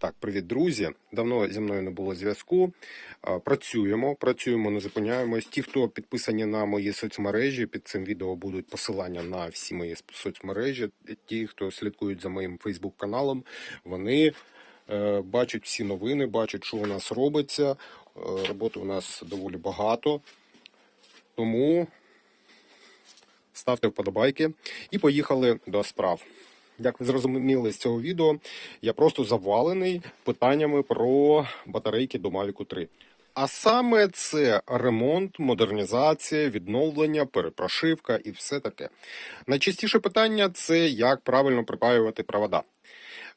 Так, привіт, друзі. Давно зі мною не було зв'язку. Працюємо, працюємо, не зупиняємось. Ті, хто підписані на мої соцмережі, під цим відео будуть посилання на всі мої соцмережі. Ті, хто слідкують за моїм Фейсбук-каналом, вони е, бачать всі новини, бачать, що у нас робиться. Е, роботи у нас доволі багато. Тому ставте вподобайки і поїхали до справ. Як ви зрозуміли з цього відео, я просто завалений питаннями про батарейки до Mavic 3. А саме це ремонт, модернізація, відновлення, перепрошивка і все таке. Найчастіше питання це як правильно припаювати провода.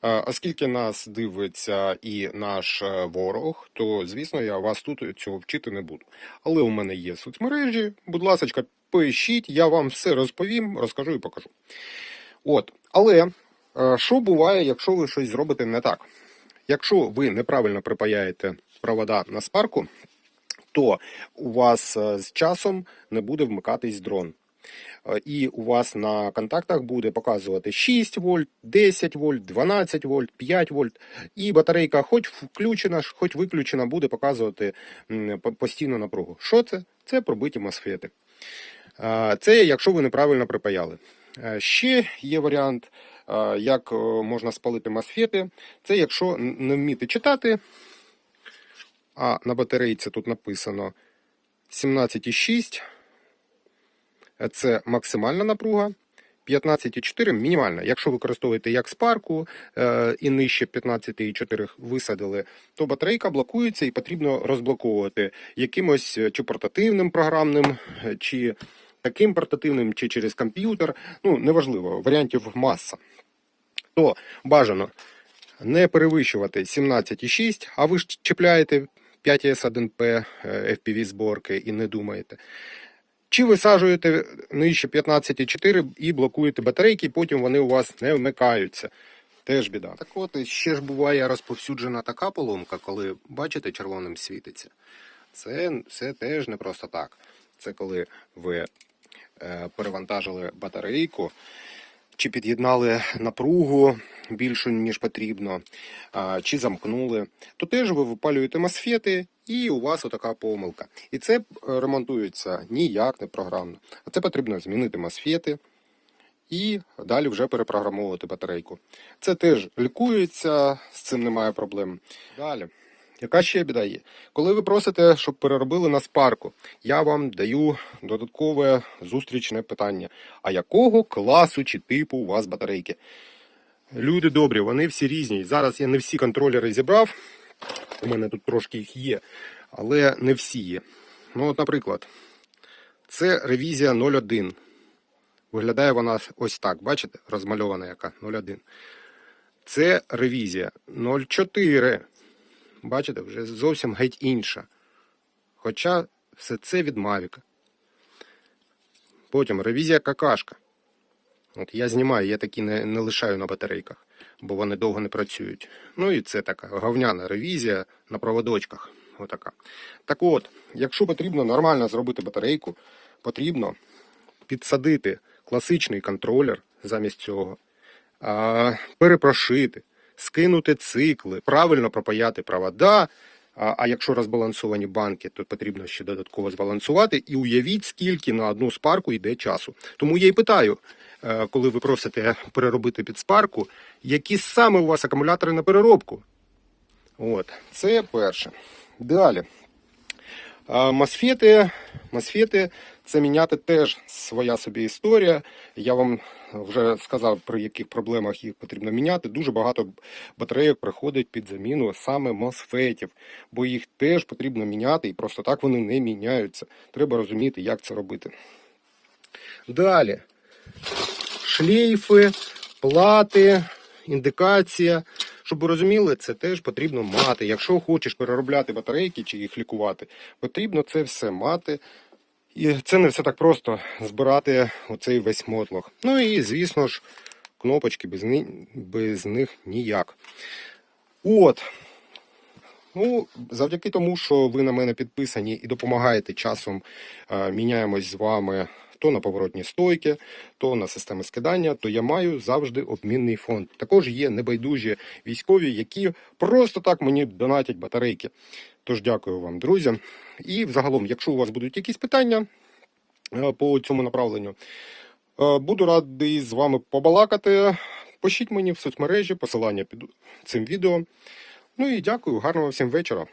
Е, Оскільки нас дивиться і наш е, ворог, то звісно я вас тут цього вчити не буду. Але у мене є соцмережі. Будь ласка, пишіть, я вам все розповім, розкажу і покажу. От, але е, що буває, якщо ви щось зробите не так? Якщо ви неправильно припаяєте провода на спарку, то у вас е, з часом не буде вмикатись дрон. Е, І у вас на контактах буде показувати 6 вольт, 10 вольт, 12 вольт, 5 вольт. І батарейка хоч включена, хоч виключена, буде показувати постійну напругу. Що це? Це пробиті мосфети. Це якщо ви неправильно припаяли. Е, Ще є варіант, е, як е, можна спалити мосфети. Це якщо не вміти читати, а на батарейці тут написано 17,6. Е, Це максимальна напруга. 15,4 мінімальна. Якщо використовуєте як спарку і нижче 15,4 висадили, то батарейка блокується і потрібно розблоковувати якимось чи портативним програмним, чи таким портативним, чи через комп'ютер. Ну, неважливо, варіантів маса. То бажано не перевищувати 17,6, а ви ж чіпляєте 5S1P е, FPV зборки і не думаєте. Чи висаджуєте нижче 15,4 і блокуєте батарейки, і потім вони у вас не вмикаються. Теж біда. Так от ще ж буває розповсюджена така поломка, коли бачите, червоним світиться. Це, це теж не просто так. Це коли ви перевантажили батарейку, чи під'єднали напругу більшу, ніж потрібно, чи замкнули, то теж ви випалюєте мосфети, і у вас отака помилка. І це е, ремонтується ніяк не програмно. А це потрібно змінити мосфети і далі вже перепрограмовувати батарейку. Це теж лікується, з цим немає проблем. Далі. Яка ще біда є? Коли ви просите, щоб переробили на спарку, я вам даю додаткове зустрічне питання. А якого класу чи типу у вас батарейки? Люди добрі, вони всі різні. Зараз я не всі контролери зібрав. У мене тут трошки їх є, але не всі є. Ну, от, наприклад, це ревізія 01. Виглядає вона ось так, бачите? Розмальована яка 01. Це ревізія 04. Бачите, вже зовсім геть інша. Хоча все це від Мавіка. Потім ревізія какашка. От я знімаю, я такі не, не лишаю на батарейках, бо вони довго не працюють. Ну і це така говняна ревізія на проводочках. Отака. Так от, якщо потрібно нормально зробити батарейку, потрібно підсадити класичний контролер замість цього, перепрошити, скинути цикли, правильно пропаяти провода. А, а якщо розбалансовані банки, то потрібно ще додатково збалансувати. І уявіть, скільки на одну спарку йде часу. Тому я й питаю, е, коли ви просите переробити під спарку, які саме у вас акумулятори на переробку? От, це перше. Далі. Мосфети, мосфети це міняти теж своя собі історія. Я вам вже сказав, при яких проблемах їх потрібно міняти. Дуже багато батарейок приходить під заміну саме мосфетів, бо їх теж потрібно міняти, і просто так вони не міняються. Треба розуміти, як це робити. Далі. Шлейфи, плати, індикація. Щоб ви розуміли, це теж потрібно мати. Якщо хочеш переробляти батарейки чи їх лікувати, потрібно це все мати. І це не все так просто збирати оцей весь мотлох. Ну і, звісно ж, кнопочки без, ни... без них ніяк. От. Ну, завдяки тому, що ви на мене підписані і допомагаєте часом, е, міняємось з вами то на поворотні стойки, то на системи скидання, то я маю завжди обмінний фонд. Також є небайдужі військові, які просто так мені донатять батарейки. Тож дякую вам, друзі. І взагалом, якщо у вас будуть якісь питання е, по цьому направленню, е, буду радий з вами побалакати. Пишіть мені в соцмережі посилання під цим відео. Ну і дякую, гарного всім вечора.